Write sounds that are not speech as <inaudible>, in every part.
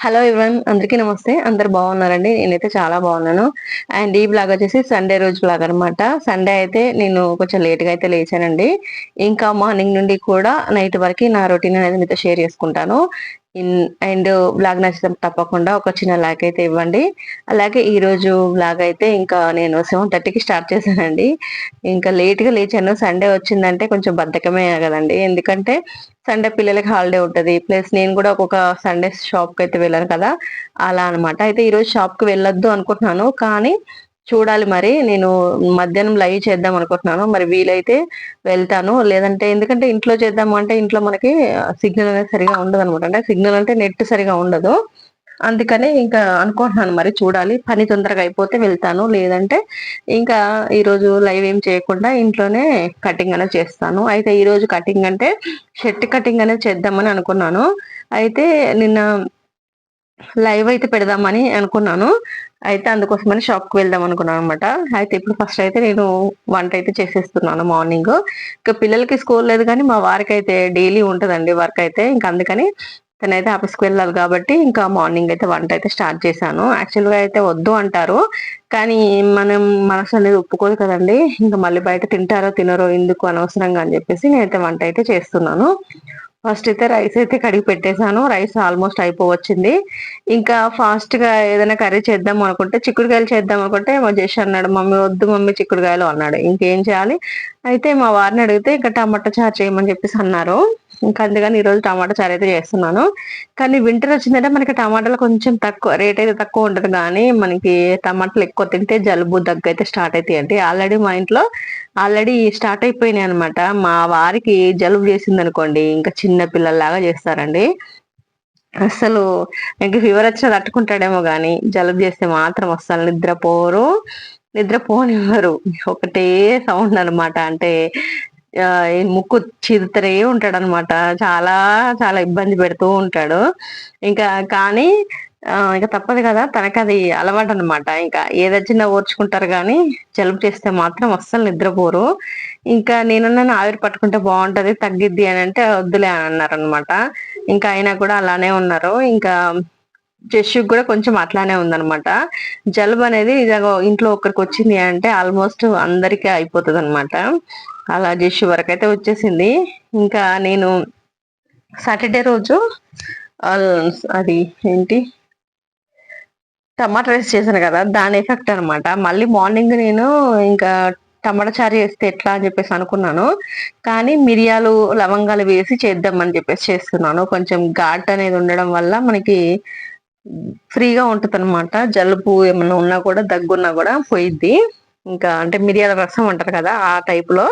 Hello ఇవన్ అందరికీ నమస్తే. అందరు బాగున్నారండి? నేనైతే చాలా బాగున్నాను. అండ్ ఈ బ్లాగ్ వచ్చేసి సండే రోజు బ్లాగ్ అనమాట సండే అయితే నేను కొంచెం లేట్గా అయితే లేచానండి. ఇంకా మార్నింగ్ నుండి కూడా నైట్ వరకు నా రొటీన్ అనేది మీతో షేర్ చేసుకుంటాను. అండ్ బ్లాగ్ నచ్చితే తప్పకుండా ఒక చిన్న లాగ్ అయితే ఇవ్వండి. అలాగే ఈ రోజు బ్లాగ్ అయితే ఇంకా నేను సెవెన్ థర్టీకి స్టార్ట్ చేశానండి. ఇంకా లేట్గా లేచాను. సండే వచ్చిందంటే కొంచెం బద్ధకమే కదండి. ఎందుకంటే సండే పిల్లలకి హాలిడే ఉంటుంది. ప్లస్ నేను కూడా ఒక్కొక్క సండే షాప్కి అయితే వెళ్ళాను కదా. అలా అనమాట అయితే ఈరోజు షాప్కి వెళ్ళొద్దు అనుకుంటున్నాను. కానీ చూడాలి మరి. నేను మధ్యాహ్నం లైవ్ చేద్దాం అనుకుంటున్నాను. మరి వీలైతే వెళ్తాను. లేదంటే ఎందుకంటే ఇంట్లో చేద్దాము అంటే ఇంట్లో మనకి సిగ్నల్ అనేది సరిగా ఉండదు అనమాట అంటే సిగ్నల్ అంటే నెట్ సరిగా ఉండదు. అందుకనే ఇంకా అనుకుంటున్నాను మరి చూడాలి. పని తొందరగా అయిపోతే వెళ్తాను. లేదంటే ఇంకా ఈరోజు లైవ్ ఏం చేయకుండా ఇంట్లోనే కటింగ్ అనేది చేస్తాను. అయితే ఈరోజు కటింగ్ అంటే షర్ట్ కటింగ్ అనేది చేద్దామని అనుకున్నాను. అయితే నిన్న లైవ్ అయితే పెడదామని అనుకున్నాను. అయితే అందుకోసమని షాప్కి వెళ్దాం అనుకున్నాను అనమాట అయితే ఇప్పుడు ఫస్ట్ అయితే నేను వంట అయితే చేసేస్తున్నాను మార్నింగ్. ఇంకా పిల్లలకి స్కూల్ లేదు కానీ మా వారికి అయితే డైలీ ఉంటుందండి వర్క్ అయితే. ఇంకా అందుకని తనైతే ఆఫీస్కి వెళ్ళాలి కాబట్టి ఇంకా మార్నింగ్ అయితే వంట అయితే స్టార్ట్ చేశాను. యాక్చువల్గా అయితే వద్దు అంటారు. కానీ మనం మనసు అనేది ఒప్పుకోదు కదండి. ఇంకా మళ్ళీ బయట తింటారో తినరో ఎందుకు అనవసరంగా అని చెప్పేసి నేనైతే వంట అయితే చేస్తున్నాను. ఫస్ట్ అయితే రైస్ అయితే కడిగి పెట్టేశాను. రైస్ ఆల్మోస్ట్ అయిపోవచ్చింది. ఇంకా ఫాస్ట్గా ఏదైనా కర్రీ చేద్దాం అనుకుంటే చిక్కుడుకాయలు చేద్దాం అనుకుంటే మా చేసి అన్నాడు మమ్మీ వద్దు మమ్మీ చిక్కుడుకాయలు అన్నాడు. ఇంకేం చేయాలి? అయితే మా వారిని అడిగితే ఇంకా టమాటా చారు చేయమని చెప్పేసి అన్నారు. ఇంకా అందుకని ఈరోజు టమాటా చారు అయితే చేస్తున్నాను. కానీ వింటర్ వచ్చిందంటే మనకి టమాటాలు కొంచెం తక్కువ రేట్ అయితే తక్కువ ఉంటుంది కానీ మనకి టమాటాలు ఎక్కువ తింటే జలుబు దగ్గు అయితే స్టార్ట్ అవుతాయి అంటే ఆల్రెడీ మా ఇంట్లో ఆల్రెడీ స్టార్ట్ అయిపోయినాయి అనమాట మా వారికి జలుబు చేసింది అనుకోండి ఇంకా చిన్న పిల్లల్లాగా చేస్తారండి. అసలు ఇంక ఫీవర్ వచ్చినా తట్టుకుంటాడేమో కానీ జలుబు చేస్తే మాత్రం అస్సలు నిద్రపోరు. నిద్రపోనివ్వరు. ఒకటే సౌండ్ అనమాట అంటే ముక్కు చిదుతరే ఉంటాడు అనమాట చాలా చాలా ఇబ్బంది పెడుతూ ఉంటాడు. ఇంకా కానీ ఇంకా తప్పదు కదా. తనకి అది అలవాటు అనమాట ఇంకా ఏదొచ్చినా ఓర్చుకుంటారు కానీ జలుబు చేస్తే మాత్రం అస్సలు నిద్రపోరు. ఇంకా నేనున్నాను ఆవిరి పట్టుకుంటే బాగుంటది తగ్గిద్ది అని అంటే వద్దులే అని అన్నారు అనమాట ఇంకా అయినా కూడా అలానే ఉన్నారు. ఇంకా జస్సు కూడా కొంచెం అట్లానే ఉందనమాట జలుబు అనేది ఇంట్లో ఒకరికి వచ్చింది అంటే ఆల్మోస్ట్ అందరికీ అయిపోతుంది అనమాట అలా జస్సు వరకు అయితే వచ్చేసింది. ఇంకా నేను సాటర్డే రోజు అది ఏంటి? టమాటా రైస్ చేశాను కదా దాని ఎఫెక్ట్ అనమాట మళ్ళీ మార్నింగ్ నేను ఇంకా టమాటా చారు చేస్తే ఎట్లా అని చెప్పేసి అనుకున్నాను. కానీ మిరియాలు లవంగాలు వేసి చేద్దామని చెప్పేసి చేస్తున్నాను. కొంచెం ఘాట్ అనేది ఉండడం వల్ల మనకి ఫ్రీగా ఉంటుంది అనమాట జలుబు ఏమన్నా ఉన్నా కూడా దగ్గున్నా కూడా పోయిద్ది. ఇంకా అంటే మిరియాల రసం అంటారు కదా ఆ టైప్లో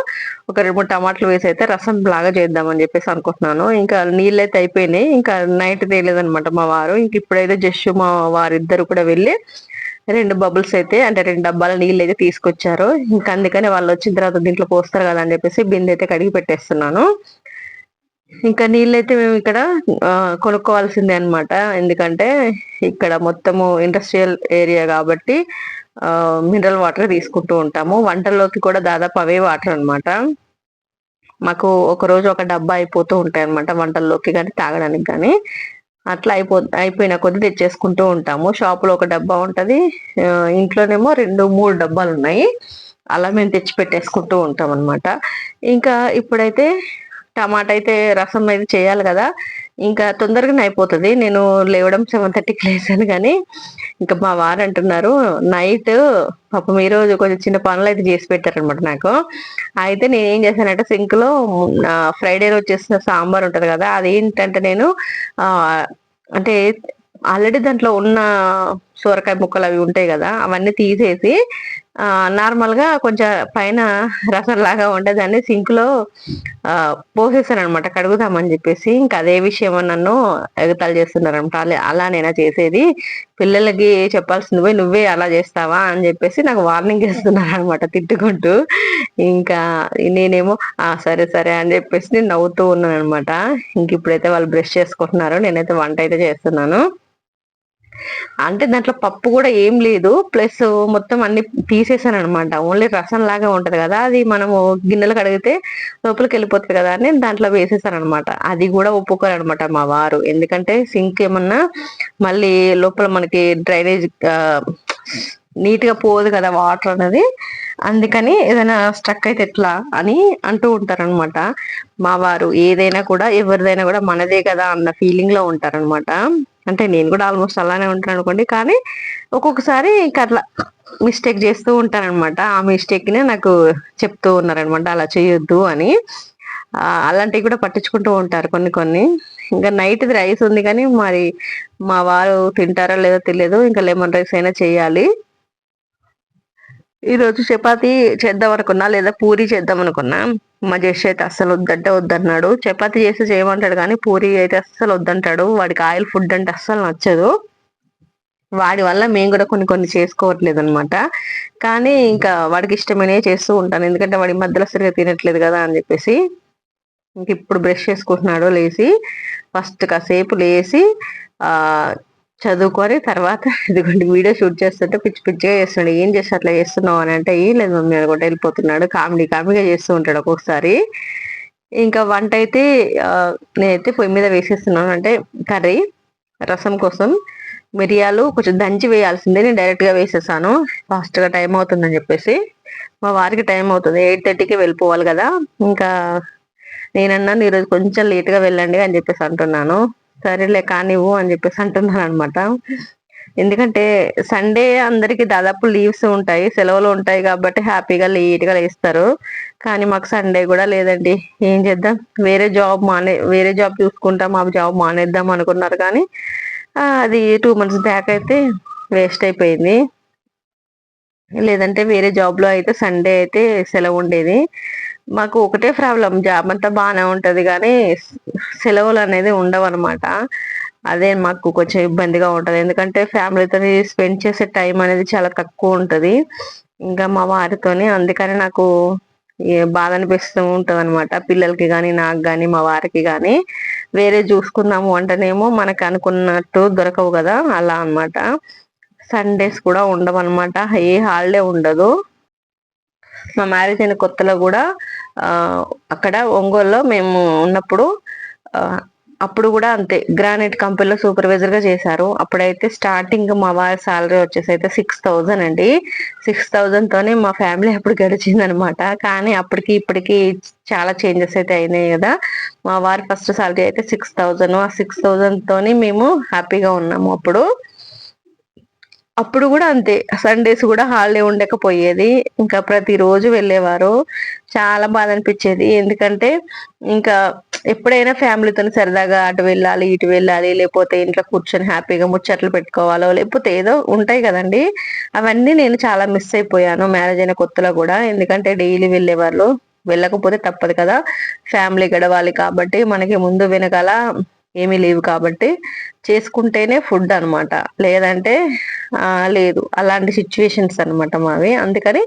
ఒక రెండు మూడు టమాటాలు వేసి అయితే రసం లాగా చేద్దామని చెప్పేసి అనుకుంటున్నాను. ఇంకా నీళ్ళు అయితే అయిపోయినాయి. ఇంకా నైట్ తేలేదనమాట మా వారు. ఇంక ఇప్పుడైతే జస్ట్ మా వారిద్దరు కూడా వెళ్ళి రెండు బబుల్స్ అయితే అంటే రెండు డబ్బాల నీళ్ళు అయితే తీసుకొచ్చారు. ఇంకా అందుకని వాళ్ళు వచ్చిన తర్వాత దీంట్లో పోస్తారు కదా అని చెప్పేసి బిందె అయితే కడిగి పెట్టేస్తున్నాను. ఇంకా నీళ్ళైతే మేము ఇక్కడ కొనుక్కోవాల్సిందే అనమాట ఎందుకంటే ఇక్కడ మొత్తము ఇండస్ట్రియల్ ఏరియా కాబట్టి మినరల్ వాటర్ తీసుకుంటూ ఉంటాము. వంటల్లోకి కూడా దాదాపు అవే వాటర్ అనమాట మాకు ఒక రోజు ఒక డబ్బా అయిపోతూ ఉంటాయి అనమాట వంటల్లోకి కానీ తాగడానికి కానీ అట్లా అయిపో అయిపోయిన కొద్ది తెచ్చేసుకుంటూ ఉంటాము. షాపులో ఒక డబ్బా ఉంటుంది. ఇంట్లోనేమో రెండు మూడు డబ్బాలు ఉన్నాయి. అలా మేము తెచ్చి పెట్టేసుకుంటూ ఉంటాం అనమాట ఇంకా ఇప్పుడైతే టమాటా అయితే రసం అయితే చేయాలి కదా. ఇంకా తొందరగానే అయిపోతుంది. నేను లేవడం సెవెన్ థర్టీకి లేసాను కానీ ఇంకా మా వారు అంటున్నారు నైట్ పాపం ఈ రోజు కొంచెం చిన్న పనులు అయితే చేసి పెట్టారనమాట నాకు. అయితే నేను ఏం చేశానంటే సింక్లో ఫ్రైడే రోజు చేసిన సాంబార్ ఉంటది కదా అదేంటంటే నేను అంటే ఆల్రెడీ దాంట్లో ఉన్న సోరకాయ ముక్కలు అవి ఉంటాయి కదా అవన్నీ తీసేసి నార్మల్గా కొంచెం పైన రసం లాగా ఉండేదాన్ని సింక్లో పోసేసాను అనమాట కడుగుదామని చెప్పేసి ఇంకా అదే విషయం నన్ను ఎగతాలు చేస్తున్నారనమాట అలా అలానేనా చేసేది. పిల్లలకి చెప్పాల్సింది పోయి నువ్వే అలా చేస్తావా? అని చెప్పేసి నాకు వార్నింగ్ చేస్తున్నారు అనమాట తిట్టుకుంటూ. ఇంకా నేనేమో ఆ సరే సరే అని చెప్పేసి నేను నవ్వుతూ ఉన్నాను అనమాట ఇంక ఇప్పుడైతే వాళ్ళు బ్రష్ చేసుకుంటున్నారు. నేనైతే వంట అయితే చేస్తున్నాను. అంటే దాంట్లో పప్పు కూడా ఏం లేదు. ప్లస్ మొత్తం అన్ని తీసేసాను అనమాట ఓన్లీ రసం లాగా ఉంటది కదా. అది మనము గిన్నెలు కడిగితే లోపలికి వెళ్ళిపోతుంది కదా అని దాంట్లో వేసేసాను అనమాట అది కూడా ఒప్పుకోరు అనమాట మా వారు. ఎందుకంటే సింక్ ఏమన్నా మళ్ళీ లోపల మనకి డ్రైనేజ్ నీట్గా పోదు కదా వాటర్ అనేది అందుకని ఏదైనా స్ట్రక్ అయితే ఎట్లా అని అంటూ ఉంటారనమాట మా వారు. ఏదైనా కూడా ఎవరిదైనా కూడా మనదే కదా అన్న ఫీలింగ్లో ఉంటారనమాట అంటే నేను కూడా ఆల్మోస్ట్ అలానే ఉంటాను అనుకోండి. కానీ ఒక్కొక్కసారి ఇంకా అట్లా మిస్టేక్ చేస్తూ ఉంటానన్నమాట. ఆ మిస్టేక్నే నాకు చెప్తూ ఉన్నారనమాట అలా చేయొద్దు అని. అలాంటివి కూడా పట్టించుకుంటూ ఉంటారు కొన్ని కొన్ని. ఇంకా నైట్ రైస్ ఉంది కానీ మరి మా వారు తింటారో లేదో తెలియదు. ఇంకా లెమన్ రైస్ అయినా చేయాలి. ఈరోజు చపాతి చేద్దాం అనుకున్నా లేదా పూరి చేద్దాం అనుకున్నా. మా జస్ట్ అయితే అస్సలు వద్దంటే వద్దన్నాడు. చపాతి చేసి చేయమంటాడు కానీ పూరి అయితే అస్సలు వద్దంటాడు. వాడికి ఆయిల్ ఫుడ్ అంటే అస్సలు నచ్చదు. వాడి వల్ల మేము కూడా కొన్ని కొన్ని చేసుకోవట్లేదు అనమాట కానీ ఇంకా వాడికి ఇష్టమైనవి చేస్తూ ఉంటాను. ఎందుకంటే వాడి మధ్యలో సరిగా తినట్లేదు కదా అని చెప్పేసి ఇంక ఇప్పుడు బ్రష్ చేసుకుంటున్నాడు లేచి ఫస్ట్ కాసేపు లేచి ఆ చదువుకొని తర్వాత <laughs> ఇదిగోండి వీడియో షూట్ చేస్తుంటే పిచ్చి పిచ్చిగా చేస్తున్నాడు. ఏం చేసి అట్లా చేస్తున్నావు అని అంటే ఏం లేదు మమ్మీ అనుకుంటే వెళ్ళిపోతున్నాడు. కామెడీ కామెడీగా చేస్తూ ఉంటాడు ఒక్కొక్కసారి. ఇంకా వంట అయితే నేనైతే పొయ్యి మీద వేసేస్తున్నాను. అంటే కర్రీ రసం కోసం మిరియాలు కొంచెం దంచి వేయాల్సిందే. నేను డైరెక్ట్గా వేసేసాను. ఫాస్ట్గా టైం అవుతుందని చెప్పేసి. మా వారికి టైం అవుతుంది. ఎయిట్ థర్టీకి వెళ్ళిపోవాలి కదా. ఇంకా నేనన్నాను ఈరోజు కొంచెం లేట్గా వెళ్ళండి అని చెప్పేసి అంటున్నాను. సరేలే కానివ్వు అని చెప్పేసి అంటున్నాను అనమాట ఎందుకంటే సండే అందరికి దాదాపు లీవ్స్ ఉంటాయి సెలవులు ఉంటాయి కాబట్టి హ్యాపీగా లేట్గా లేస్తారు. కానీ మాకు సండే కూడా లేదండి. ఏం చేద్దాం? వేరే జాబ్ మానే వేరే జాబ్ చూసుకుంటాం ఆ జాబ్ మానేద్దాం అనుకున్నారు కానీ అది టూ మంత్స్ బ్యాక్ అయితే వేస్ట్ అయిపోయింది. లేదంటే వేరే జాబ్లో అయితే సండే అయితే సెలవు ఉండేది. మాకు ఒకటే ప్రాబ్లం జాబ్ అంతా బాగానే ఉంటుంది కానీ సెలవులు అనేది ఉండవు అనమాట అదే మాకు కొంచెం ఇబ్బందిగా ఉంటుంది. ఎందుకంటే ఫ్యామిలీతో స్పెండ్ చేసే టైం అనేది చాలా తక్కువ ఉంటుంది. ఇంకా మా వారితోని అందుకని నాకు బాధ అనిపిస్తూ ఉంటుంది అనమాట పిల్లలకి కానీ నాకు కానీ మా వారికి కానీ వేరే చూసుకుందాము అంటేనేమో మనకు అనుకున్నట్టు దొరకవు కదా అలా అనమాట సండేస్ కూడా ఉండవు అనమాట ఏ హాలిడే ఉండదు. మా మ్యారేజ్ అయిన కొత్తలో కూడా అక్కడ ఒంగోలులో మేము ఉన్నప్పుడు అప్పుడు కూడా అంతే. గ్రానైట్ కంపెనీలో సూపర్వైజర్గా చేశారు. అప్పుడైతే స్టార్టింగ్ మా వారి సాలరీ వచ్చేసి అయితే సిక్స్ థౌజండ్ అండి. సిక్స్ థౌజండ్ తోనే మా ఫ్యామిలీ అప్పుడు గడిచింది అనమాట కానీ అప్పటికి ఇప్పటికి చాలా చేంజెస్ అయితే అయినాయి కదా. మా వారి ఫస్ట్ సాలరీ అయితే సిక్స్ థౌజండ్ ఆ సిక్స్ థౌజండ్ తోని మేము హ్యాపీగా ఉన్నాము అప్పుడు. అప్పుడు కూడా అంతే. సండేస్ కూడా హాలిడే ఉండకపోయేది. ఇంకా ప్రతిరోజు వెళ్ళేవారు. చాలా బాధ అనిపించేది. ఎందుకంటే ఇంకా ఎప్పుడైనా ఫ్యామిలీతో సరదాగా అటు వెళ్ళాలి ఇటు వెళ్ళాలి లేకపోతే ఇంట్లో కూర్చొని హ్యాపీగా ముచ్చట్లు పెట్టుకోవాలో లేకపోతే ఏదో ఉంటాయి కదండి. అవన్నీ నేను చాలా మిస్ అయిపోయాను మ్యారేజ్ అయిన కొత్తలో కూడా. ఎందుకంటే డైలీ వెళ్ళేవాళ్ళు. వెళ్ళకపోతే తప్పదు కదా. ఫ్యామిలీ గడవాలి కాబట్టి మనకి ముందు వెనకాల ఏమీ లేవు కాబట్టి చేసుకుంటేనే ఫుడ్ అనమాట లేదంటే లేదు. అలాంటి సిచ్యువేషన్స్ అనమాట మావి. అందుకని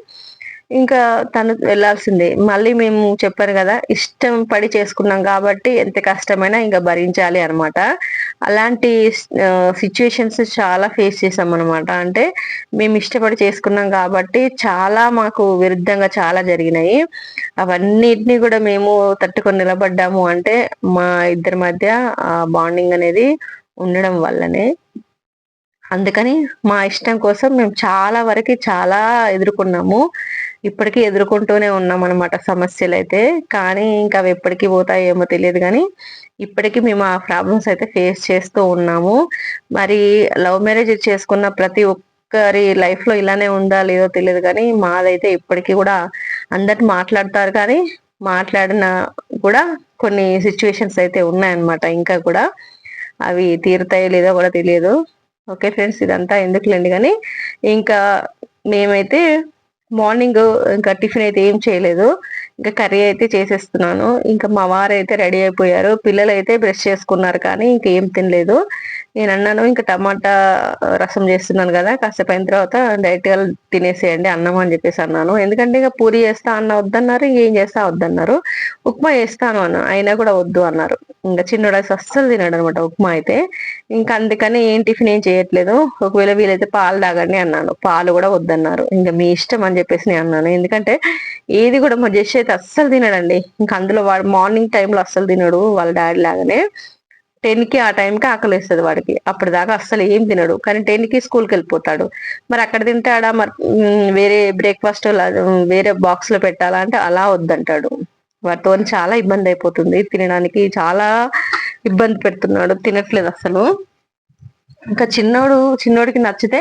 ఇంకా తను వెళ్ళాల్సిందే మళ్ళీ మేము చెప్పాను కదా ఇష్టం పడి చేసుకున్నాం కాబట్టి ఎంత కష్టమైనా ఇంకా భరించాలి అనమాట అలాంటి సిచ్యువేషన్స్ చాలా ఫేస్ చేసాం అనమాట అంటే మేము ఇష్టపడి చేసుకున్నాం కాబట్టి చాలా మాకు విరుద్ధంగా చాలా జరిగినాయి. అవన్నిటిని కూడా మేము తట్టుకొని నిలబడ్డాము అంటే మా ఇద్దరి మధ్య బాండింగ్ అనేది ఉండడం వల్లనే. అందుకని మా ఇష్టం కోసం మేము చాలా వరకు చాలా ఎదుర్కొన్నాము. ఇప్పటికీ ఎదుర్కొంటూనే ఉన్నాం అనమాట సమస్యలు అయితే కానీ ఇంకా అవి ఎప్పటికీ పోతాయేమో తెలియదు కానీ ఇప్పటికీ మేము ఆ ప్రాబ్లమ్స్ అయితే ఫేస్ చేస్తూ ఉన్నాము. మరి లవ్ మ్యారేజ్ చేసుకున్న ప్రతి ఒక్కరి లైఫ్లో ఇలానే ఉందా లేదో తెలియదు కానీ మాదైతే ఇప్పటికీ కూడా అందరు మాట్లాడతారు కానీ మాట్లాడిన కూడా కొన్ని సిచ్యువేషన్స్ అయితే ఉన్నాయన్నమాట. ఇంకా కూడా అవి తీరుతాయో లేదో కూడా తెలియదు. ఓకే ఫ్రెండ్స్ ఇదంతా ఎందుకులేండి కానీ ఇంకా మేమైతే మార్నింగ్ ఇంకా టిఫిన్ అయితే ఏం చేయలేదు. ఇంకా కర్రీ అయితే చేసేస్తున్నాను. ఇంకా మా వారు అయితే రెడీ అయిపోయారు. పిల్లలు అయితే బ్రష్ చేసుకున్నారు కానీ ఇంకేం తినలేదు. నేను అన్నాను ఇంకా టమాటా రసం చేస్తున్నాను కదా కాసేపు అయిన తర్వాత డైరెక్ట్గా తినేసేయండి అన్నం అని చెప్పేసి అన్నాను. ఎందుకంటే ఇంకా పూరి చేస్తా అన్న వద్దన్నారు ఇంకేం చేస్తా వద్దన్నారు. ఉప్మా చేస్తాను అన్న అయినా కూడా వద్దు అన్నారు. ఇంకా చిన్నోడు అస్సలు తినాడు అనమాట ఉప్మా అయితే. ఇంకా అందుకని ఏం టిఫిన్ ఏం చేయట్లేదు. ఒకవేళ వీలైతే పాలు తాగండి అన్నాను. పాలు కూడా వద్దన్నారు. ఇంకా మీ ఇష్టం అని చెప్పేసి నేను అన్నాను. ఎందుకంటే ఏది కూడా మా జస్ట్ అయితే అస్సలు తినడండి. ఇంకా అందులో వాడు మార్నింగ్ టైంలో అస్సలు తినడు. వాళ్ళ డాడీ లాగానే టెన్కి ఆ టైంకి ఆకలి వేస్తుంది వాడికి. అప్పుడు దాకా అస్సలు ఏం తినడు. కానీ టెన్కి స్కూల్కి వెళ్ళిపోతాడు. మరి అక్కడ తింటాడా? మరి వేరే బ్రేక్ఫాస్ట్ వేరే బాక్స్లో పెట్టాలా అంటే అలా వద్దంటాడు. వాటితో చాలా ఇబ్బంది అయిపోతుంది. తినడానికి చాలా ఇబ్బంది పెడుతున్నాడు. తినట్లేదు అసలు ఇంకా చిన్నోడు చిన్నోడికి నచ్చితే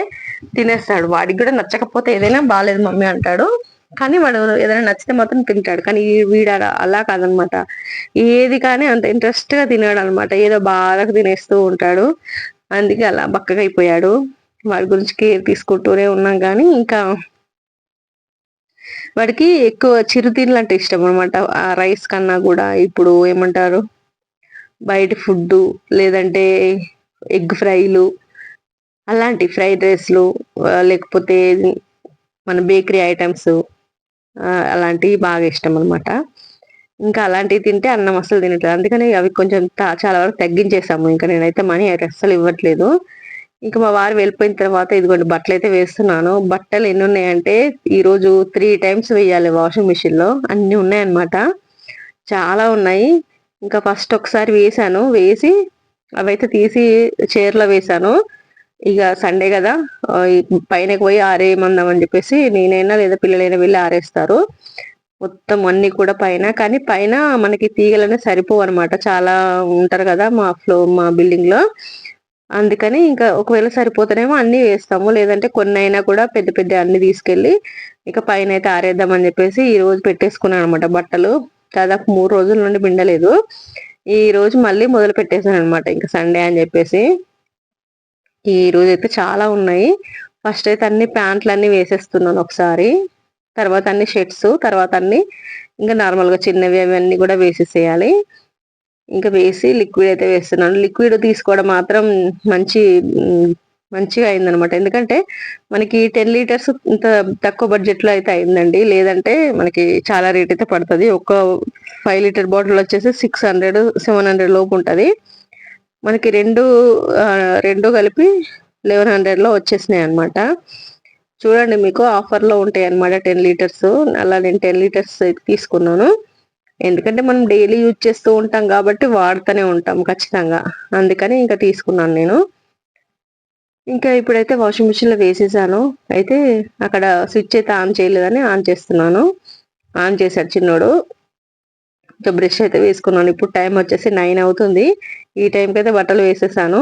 తినేస్తాడు. వాడికి కూడా నచ్చకపోతే ఏదైనా బాగాలేదు మమ్మీ అంటాడు. కానీ వాడు ఏదైనా నచ్చితే మాత్రం తింటాడు. కానీ వీడ అలా కాదనమాట. ఏది కానీ అంత ఇంట్రెస్ట్గా తినాడు అనమాట ఏదో బాగా తినేస్తూ ఉంటాడు. అందుకే అలా బక్కగా అయిపోయాడు. వాడి గురించి కేర్ తీసుకుంటూనే ఉన్నాం కానీ ఇంకా వాడికి ఎక్కువ చిరుతిళ్ళు అంటే ఇష్టం అనమాట. ఆ రైస్ కన్నా కూడా ఇప్పుడు ఏమంటారు? బయట ఫుడ్ లేదంటే ఎగ్ ఫ్రైలు అలాంటి ఫ్రైడ్ రైస్లు లేకపోతే మన బేకరీ ఐటమ్స్ అలాంటివి బాగా ఇష్టం అనమాట ఇంకా అలాంటివి తింటే అన్నం అసలు తినట్లేదు. అందుకని అవి కొంచెం చాలా వరకు తగ్గించేసాము. ఇంకా నేనైతే మనీ అయితే అస్సలు ఇవ్వట్లేదు. ఇంకా మా వారు వెళ్ళిపోయిన తర్వాత ఇదిగోండి బట్టలు అయితే వేస్తున్నాను. బట్టలు ఎన్ని ఉన్నాయంటే ఈరోజు త్రీ టైమ్స్ వేయాలి వాషింగ్ మిషన్లో. అన్నీ అన్ని ఉన్నాయన్నమాట. చాలా ఉన్నాయి. ఇంకా ఫస్ట్ ఒకసారి వేసాను వేసి అవైతే తీసి చీరలో వేసాను ఇక సండే కదా పైనకి పోయి ఆరేయమందాం అని చెప్పేసి నేనైనా లేదా పిల్లలైనా వెళ్ళి ఆరేస్తారు. మొత్తం అన్ని కూడా పైన కానీ పైన మనకి తీగలనే సరిపోవు అనమాట చాలా ఉంటారు కదా మా ఫ్లో మా బిల్డింగ్లో అందుకని ఇంకా ఒకవేళ సరిపోతేనేమో అన్ని వేస్తాము. లేదంటే కొన్ని అయినా కూడా పెద్ద పెద్ద అన్ని తీసుకెళ్ళి ఇక పైన అయితే ఆరేద్దామని చెప్పేసి ఈ రోజు పెట్టేసుకున్నాను అనమాట బట్టలు. దాదాపు మూడు రోజుల నుండి బిండలేదు ఈ రోజు మళ్ళీ మొదలు పెట్టేశాను అనమాట ఇంకా సండే అని చెప్పేసి. ఈ రోజు అయితే చాలా ఉన్నాయి. ఫస్ట్ అయితే అన్ని ప్యాంట్లు అన్ని వేసేస్తున్నాను ఒకసారి. తర్వాత అన్ని షర్ట్స్ తర్వాత అన్ని ఇంకా నార్మల్గా చిన్నవి అవన్నీ కూడా వేసేసేయాలి. ఇంకా వేసి లిక్విడ్ అయితే వేస్తున్నాను. లిక్విడ్ తీసుకోవడం మాత్రం మంచి మంచిగా అయిందనమాట ఎందుకంటే మనకి టెన్ లీటర్స్ ఇంత తక్కువ బడ్జెట్లో అయితే అయిందండి. లేదంటే మనకి చాలా రేట్ అయితే పడుతుంది. ఒక ఫైవ్ లీటర్ బాటిల్ వచ్చేసి సిక్స్ హండ్రెడ్ సెవెన్ హండ్రెడ్ లోపు ఉంటుంది. మనకి రెండు రెండు కలిపి లెవెన్ హండ్రెడ్లో వచ్చేసినాయి అనమాట చూడండి మీకు ఆఫర్లో ఉంటాయి అనమాట టెన్ లీటర్స్ అలా నేను టెన్ లీటర్స్ తీసుకున్నాను. ఎందుకంటే మనం డైలీ యూజ్ చేస్తూ ఉంటాం కాబట్టి వాడుతూనే ఉంటాం ఖచ్చితంగా. అందుకని ఇంకా తీసుకున్నాను నేను. ఇంకా ఇప్పుడైతే వాషింగ్ మిషన్లో వేసేసాను. అయితే అక్కడ స్విచ్ అయితే ఆన్ చేయలేదని ఆన్ చేస్తున్నాను. ఆన్ చేశాడు చిన్నోడు. ఇంకా బ్రష్ అయితే వేసుకున్నాను. ఇప్పుడు టైం వచ్చేసి నైన్ అవుతుంది. ఈ టైంకి అయితే బట్టలు వేసేసాను.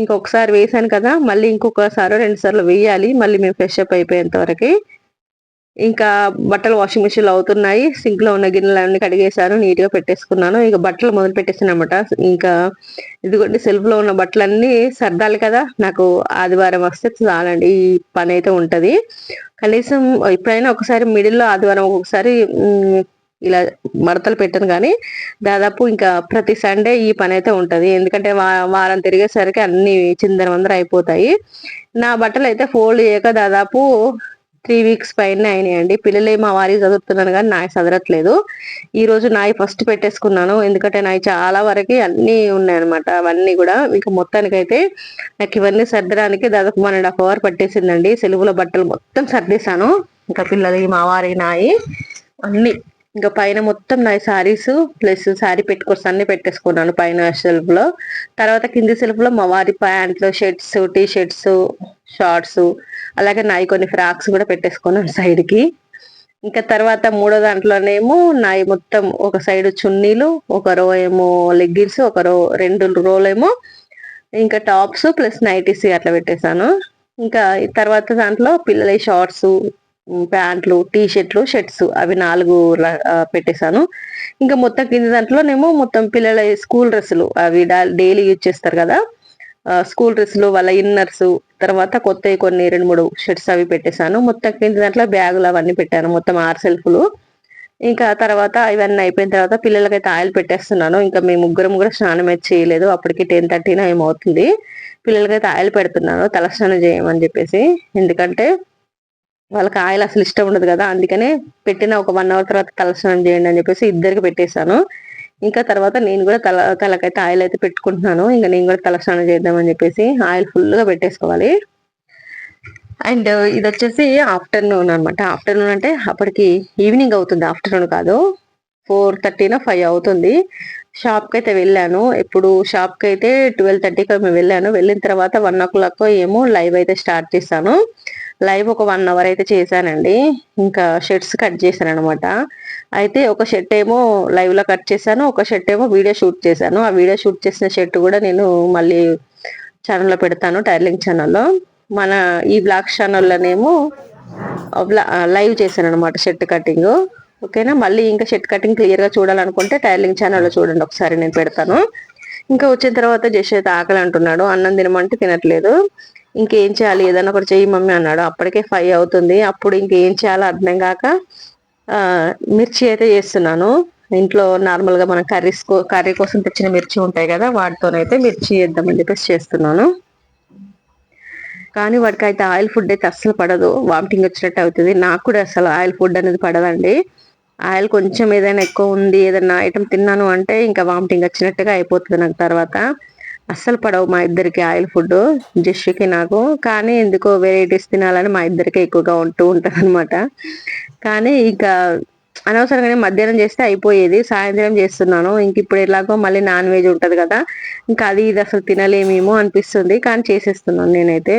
ఇంకొకసారి వేసాను కదా మళ్ళీ ఇంకొకసారి రెండు సార్లు వేయాలి. మళ్ళీ మేము ఫ్రెష్ అప్ అయిపోయేంత వరకు. ఇంకా బట్టలు వాషింగ్ మిషన్లో అవుతున్నాయి. సింక్లో ఉన్న గిన్నెలు అన్ని కడిగేశాను నీట్గా పెట్టేసుకున్నాను. ఇంకా బట్టలు మొదలు పెట్టేసాను అనమాట ఇంకా ఇదిగోండి సెల్ఫ్లో ఉన్న బట్టలన్నీ సర్దాలి కదా. నాకు ఆదివారం వస్తే చాలండి. ఈ పని అయితే ఉంటది. కనీసం ఎప్పుడైనా ఒకసారి మిడిల్లో ఆదివారం ఒకసారి ఇలా మడతలు పెట్టను కానీ దాదాపు ఇంకా ప్రతి సండే ఈ పని అయితే ఉంటుంది. ఎందుకంటే వారం తిరిగేసరికి అన్ని చిందర మందర అయిపోతాయి. నా బట్టలు అయితే ఫోల్డ్ చేయక దాదాపు త్రీ వీక్స్ పైన అయినాయండి. పిల్లలు మా వారి చదువుతున్నాను కానీ నాకు చదవట్లేదు ఈ రోజు నాయి ఫస్ట్ పెట్టేసుకున్నాను. ఎందుకంటే నాయి చాలా వరకు అన్నీ ఉన్నాయన్నమాట. అవన్నీ కూడా ఇంకా మొత్తానికైతే నాకు ఇవన్నీ సర్దడానికి దాదాపు వన్ అండ్ హాఫ్ అవర్ పట్టేసిందండి. సెలవుల బట్టలు మొత్తం సర్దేశాను. ఇంకా పిల్లలు మా వారి నాయి అన్ని ఇంకా పైన మొత్తం నా శారీస్ ప్లస్ శారీ పెట్టుకోవచ్చు అన్ని పెట్టేసుకున్నాను పైన సెల్ఫ్లో తర్వాత కింది సెల్ఫ్లో మా వారి ప్యాంట్లు షర్ట్స్ టీ షర్ట్స్ షార్ట్స్ అలాగే నాయి కొన్ని ఫ్రాక్స్ కూడా పెట్టేసుకున్నాను సైడ్కి ఇంకా తర్వాత మూడో దాంట్లోనేమో నాయి మొత్తం ఒక సైడ్ చున్నీలు ఒక రో ఏమో లెగ్గిన్స్ ఒక రో రెండు రోలేమో ఇంకా టాప్స్ ప్లస్ నైటీస్ అట్లా పెట్టేశాను. ఇంకా తర్వాత దాంట్లో పిల్లల షార్ట్స్ ప్యాంట్లు టీ షర్ట్లు షర్ట్స్ అవి నాలుగు పెట్టేశాను. ఇంకా మొత్తం కింద దాంట్లోనేమో మొత్తం పిల్లల స్కూల్ డ్రెస్సులు అవి డైలీ యూజ్ చేస్తారు కదా. స్కూల్ డ్రెస్సులు వాళ్ళ ఇన్నర్స్ తర్వాత కొత్త కొన్ని రెండు మూడు షర్ట్స్ అవి పెట్టేశాను. మొత్తం కింద దాంట్లో బ్యాగులు అవన్నీ పెట్టాను మొత్తం ఆరు సెల్ఫ్లు. ఇంకా తర్వాత ఇవన్నీ అయిపోయిన తర్వాత పిల్లలకైతే ఆయిల్ పెట్టేస్తున్నాను. ఇంకా మేము ముగ్గురు ముగ్గురు స్నానం అయితే చేయలేదు. అప్పటికి టెన్ థర్టీన ఏమవుతుంది పిల్లలకైతే ఆయిల్ పెడుతున్నాను తలస్నానం చేయమని చెప్పేసి. ఎందుకంటే వాళ్ళకి ఆయిల్ అసలు ఇష్టం ఉండదు కదా అందుకనే పెట్టిన ఒక వన్ అవర్ తర్వాత తలస్నానం చేయండి అని చెప్పేసి ఇద్దరికి పెట్టేశాను. ఇంకా తర్వాత నేను కూడా తల తలకైతే ఆయిల్ అయితే పెట్టుకుంటున్నాను. ఇంకా నేను కూడా తలస్నానం చేద్దామని చెప్పేసి ఆయిల్ ఫుల్గా పెట్టేసుకోవాలి. అండ్ ఇది వచ్చేసి ఆఫ్టర్నూన్ అనమాట ఆఫ్టర్నూన్ అంటే అప్పటికి ఈవినింగ్ అవుతుంది. ఆఫ్టర్నూన్ కాదు ఫోర్ థర్టీన ఫైవ్ అవుతుంది. షాప్కి అయితే వెళ్ళాను. ఇప్పుడు షాప్కి అయితే ట్వెల్వ్ థర్టీకి మేము వెళ్ళాను. వెళ్ళిన తర్వాత వన్ ఓ క్లాక్ ఏమో లైవ్ అయితే స్టార్ట్ చేశాను. లైవ్ ఒక వన్ అవర్ అయితే చేశానండి. ఇంకా షర్ట్స్ కట్ చేశాను అనమాట అయితే ఒక షర్ట్ ఏమో లైవ్లో కట్ చేశాను ఒక షర్ట్ ఏమో వీడియో షూట్ చేశాను. ఆ వీడియో షూట్ చేసిన షర్ట్ కూడా నేను మళ్ళీ ఛానల్లో పెడతాను టైలింగ్ ఛానల్లో మన ఈ బ్లాక్ ఛానల్లోనేమో లైవ్ చేశాను అనమాట షర్ట్ కటింగ్ ఓకేనా? మళ్ళీ ఇంకా షర్ట్ కటింగ్ క్లియర్గా చూడాలనుకుంటే టైలింగ్ ఛానల్లో చూడండి. ఒకసారి నేను పెడతాను. ఇంకా వచ్చిన తర్వాత జస్ట్ అయితే ఆకలి అంటున్నాడు. అన్నం తినమంటే తినట్లేదు. ఇంకేం చేయాలి? ఏదైనా ఒకటి చెయ్యి మమ్మీ అన్నాడు. అప్పటికే ఫైవ్ అవుతుంది. అప్పుడు ఇంకేం చేయాలో అర్థం కాక మిర్చి అయితే చేస్తున్నాను. ఇంట్లో నార్మల్గా మన కర్రీస్ కర్రీ కోసం తెచ్చిన మిర్చి ఉంటాయి కదా వాటితోనైతే మిర్చి చేద్దామని చెప్పేసి చేస్తున్నాను. కానీ వాడికి అయితే ఆయిల్ ఫుడ్ అయితే అస్సలు పడదు. వామిటింగ్ వచ్చినట్టు అవుతుంది. నాకు కూడా అసలు ఆయిల్ ఫుడ్ అనేది పడదండి. ఆయిల్ కొంచెం ఏదైనా ఎక్కువ ఉంది ఏదైనా ఐటమ్ తిన్నాను అంటే ఇంకా వామిటింగ్ వచ్చినట్టుగా అయిపోతుంది నాకు తర్వాత. అస్సలు పడవు మా ఇద్దరికి ఆయిల్ ఫుడ్ జస్ట్కి నాకు. కానీ ఎందుకో వెరైటీస్ తినాలని మా ఇద్దరికి ఎక్కువగా ఉంటూ ఉంటుంది అనమాట కానీ ఇంకా అనవసరంగానే మధ్యాహ్నం చేస్తే అయిపోయేది సాయంత్రం చేస్తున్నాను. ఇంక ఇప్పుడు ఎలాగో మళ్ళీ నాన్ వెజ్ ఉంటుంది కదా ఇంకా అది ఇది అసలు తినలేమేమో అనిపిస్తుంది. కానీ చేసేస్తున్నాను నేనైతే.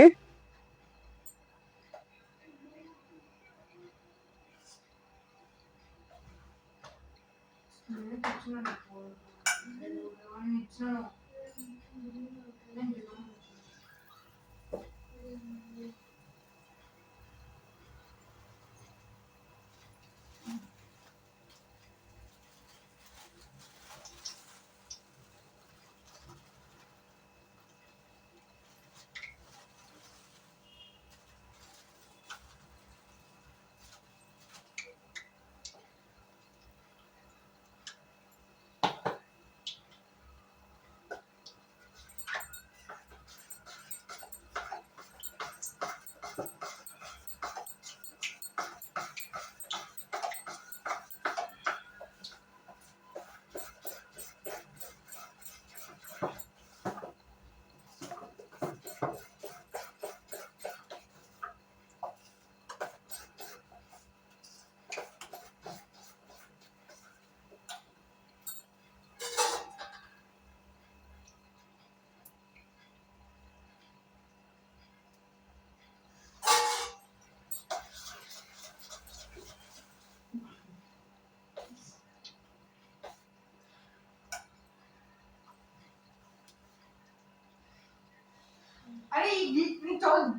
నీకు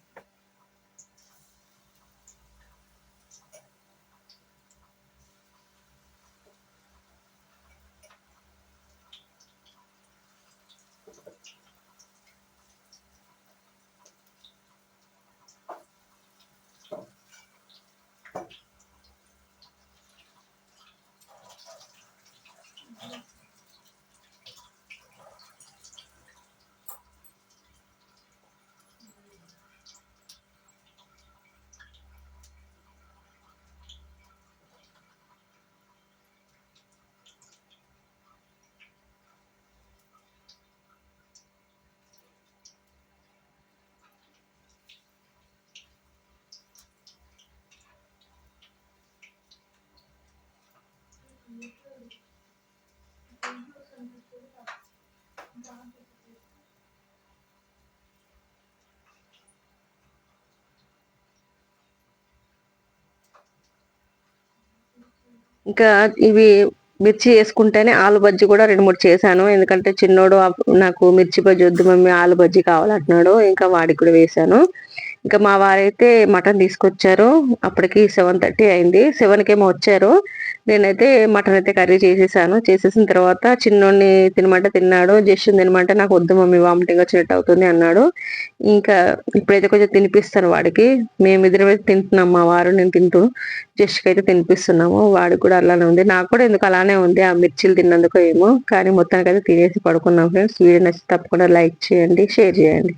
ఇంకా ఇవి మిర్చి వేసుకుంటేనే ఆలు బజ్జీ కూడా రెండు మూడు చేశాను. ఎందుకంటే చిన్నోడు నాకు మిర్చి బజ్జీ వద్దు మమ్మీ ఆలు బజ్జీ కావాలంటున్నాడు. ఇంకా వాడికి కూడా వేశాను. ఇంకా మా వారైతే మటన్ తీసుకొచ్చారు. అప్పటికి సెవెన్ థర్టీ అయింది. సెవెన్కేమో వచ్చారు. నేనైతే మటన్ అయితే కర్రీ చేసేసాను. చేసేసిన తర్వాత చిన్నోడిని తినమంటే తిన్నాడు. జస్ట్ తినమంటే నాకు వద్దు మమ్మీ వామిటింగ్ వచ్చినట్టు అవుతుంది అన్నాడు. ఇంకా ఇప్పుడైతే కొంచెం తినిపిస్తాను వాడికి. మేమిద్దరం అయితే తింటున్నాం. మా వారు నేను తింటూ జస్ట్కి అయితే తినిపిస్తున్నాము. వాడికి కూడా అలానే ఉంది. నాకు కూడా ఎందుకు అలానే ఉంది? ఆ మిర్చిలు తిన్నందుకు ఏమో. కానీ మొత్తానికి అయితే తినేసి పడుకున్నాం ఫ్రెండ్స్. వీడియో నచ్చి తప్పకుండా లైక్ చేయండి షేర్ చేయండి.